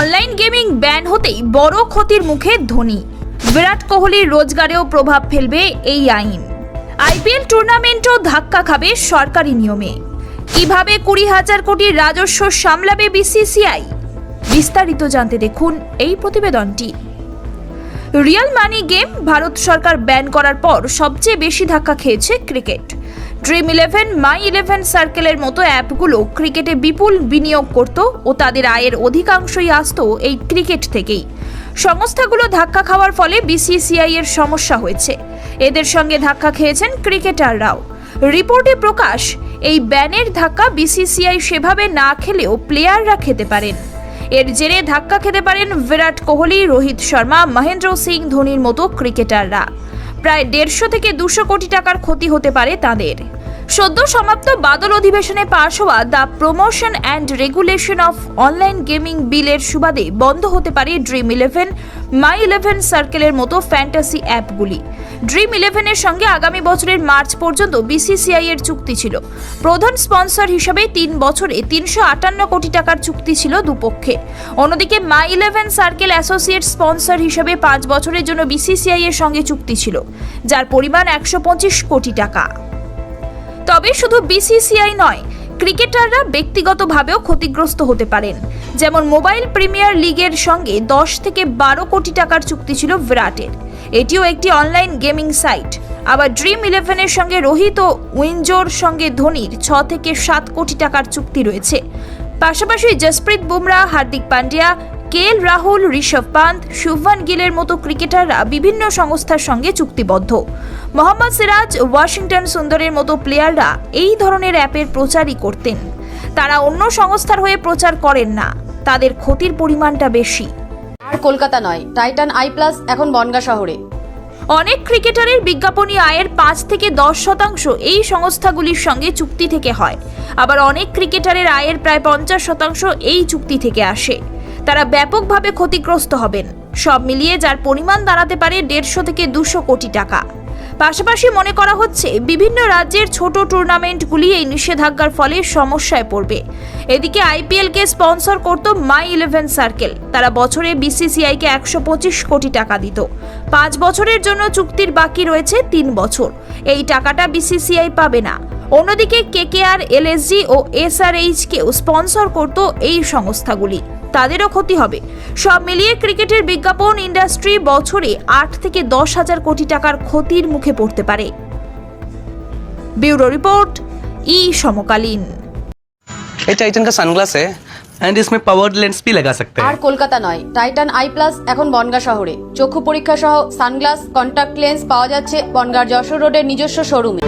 Online gaming ban হতেই বড় ক্ষতির মুখে ধোনি। বিরাট কোহলির রোজগারেও প্রভাব ফেলবে এই আইন। আইপিএল টুর্নামেন্টও ধাক্কা খাবে সরকারি নিয়মে। কীভাবে কুড়ি হাজার কোটির রাজস্ব সামলাবে বিসিসিআই? বিস্তারিত জানতে দেখুন এই প্রতিবেদনটি। রিয়াল মানি গেম ভারত সরকার ব্যান করার পর সবচেয়ে বেশি ধাক্কা খেয়েছে cricket. Dream eleven my eleven সার্কেলের মতো অ্যাপগুলো ক্রিকেটে বিপুল বিনিয়োগ করত ও তাদের আয়ের অধিকাংশই আসতো এই ক্রিকেট থেকেই। সংস্থাগুলো ধাক্কা খাওয়ার ফলে বিসিসিআই এর সমস্যা হয়েছে। এদের সঙ্গে ধাক্কা খেয়েছেন ক্রিকেটাররাও। রিপোর্টে প্রকাশ, এই ব্যানের ধাক্কা বিসিসিআই সেভাবে না খেলেও প্লেয়াররা খেতে পারেন। এর জেরে ধাক্কা খেতে পারেন বিরাট কোহলি, রোহিত শর্মা, মহেন্দ্র সিং ধোনির মতো ক্রিকেটাররা। প্রায় দেড়শো থেকে দুশো কোটি টাকার ক্ষতি হতে পারে তাদের। সদ্য সমাপ্ত বাদল অধিবেশনে পাশ হওয়া the promotion and regulation of online gaming বিলের সুবাদে বন্ধ হতে পারে ড্রিম ইলেভেন, মাই ইলেভেন সার্কেলের মতো ফ্যান্টাসি অ্যাপগুলি। ড্রিম ইলেভেনের সঙ্গে আগামী বছরের মার্চ পর্যন্ত বিসিসিআই এর চুক্তি ছিল। প্রধান স্পন্সর হিসেবে তিন বছরে তিনশো আটান্ন কোটি টাকার চুক্তি ছিল দুপক্ষে। অন্যদিকে my eleven circle associate sponsor হিসেবে পাঁচ বছরের জন্য বিসিসিআই এর সঙ্গে চুক্তি ছিল, যার পরিমাণ একশো পঁচিশ কোটি টাকা। তবে শুধু বিসিসিআই নয়, ক্রিকেটাররা ব্যক্তিগতভাবেও ক্ষতিগ্রস্ত হতে পারেন। যেমন মোবাইল প্রিমিয়ার লিগের সঙ্গে দশ থেকে বারো কোটি টাকার চুক্তি ছিল বিরাটের এটিও একটি অনলাইন গেমিং সাইট। আবার ড্রিম ইলেভেনের সঙ্গে রোহিত ও উইঞ্জোর সঙ্গে ধোনির ছ থেকে সাত কোটি টাকার চুক্তি রয়েছে। পাশাপাশি জসপ্রীত বুমরা, হার্দিক পান্ডিয়া, কে এল রাহুল, ঋষভ পান্ত, শুভমান গিলের মতো ক্রিকেটাররা বিভিন্ন সংস্থার সঙ্গে চুক্তিবদ্ধ। মোহাম্মদ সিরাজ ওয়াশিংটন সুন্দরের মতো প্লেয়াররা এই ধরনের অ্যাপের প্রচারই করতেন। তারা অন্য সংস্থার হয়ে প্রচার করেন না। তাদের ক্ষতির পরিমাণটা বেশি। আর কলকাতা নয় টাইটান আই প্লাস এখন বনগা শহরে। অনেক ক্রিকেটারের বিজ্ঞাপনী আয়ের পাঁচ থেকে দশ শতাংশ এই সংস্থাগুলির সঙ্গে চুক্তি থেকে হয়। আবার অনেক ক্রিকেটারের আয়ের প্রায় পঞ্চাশ শতাংশ এই চুক্তি থেকে আসে। তারা ব্যাপকভাবে ক্ষতিগ্রস্ত হবেন। সব মিলিয়ে যার পরিমাণ দাঁড়াতে পারে দেড়শো থেকে দুশো কোটি টাকা। পাশাপাশি মনে করা হচ্ছে, বিভিন্ন রাজ্যের ছোট টুর্নামেন্টগুলি এই নিষেধাজ্ঞার ফলে সমস্যায় পড়বে। এদিকে আইপিএলকে স্পন্সর করত মাই ইলেভেন সার্কেল। তারা বছরে বিসিসিআইকে একশো পঁচিশ কোটি টাকা দিত। পাঁচ বছরের জন্য চুক্তির বাকি রয়েছে তিন বছর। এই টাকাটা বিসিসিআই পাবে না। অন্যদিকে কেকেআর এলএসজি ও এসআরএইচকেও স্পন্সর করত এই সংস্থাগুলি তাদেরও ক্ষতি হবে সব মিলিয়ে ক্রিকেটের বিজ্ঞাপন ইন্ডাস্ট্রি বছরে আট থেকে দশ হাজার কোটি টাকার ক্ষতির মুখে পড়তে পারে ব্যুরো রিপোর্ট ই সমকালীন ये टाइटन का सनग्लास है एंड इसमें पावर्ड लेंस भी लगा सकते আর हैं কলকাতা নয় টাইটান আই প্লাস এখন বনগা শহরে চক্ষু পরীক্ষা সহ সানগ্লাস কন্টাক্ট লেন্স পাওয়া যাচ্ছে বনগার যশোর রোডের নিজস্ব শোরুমে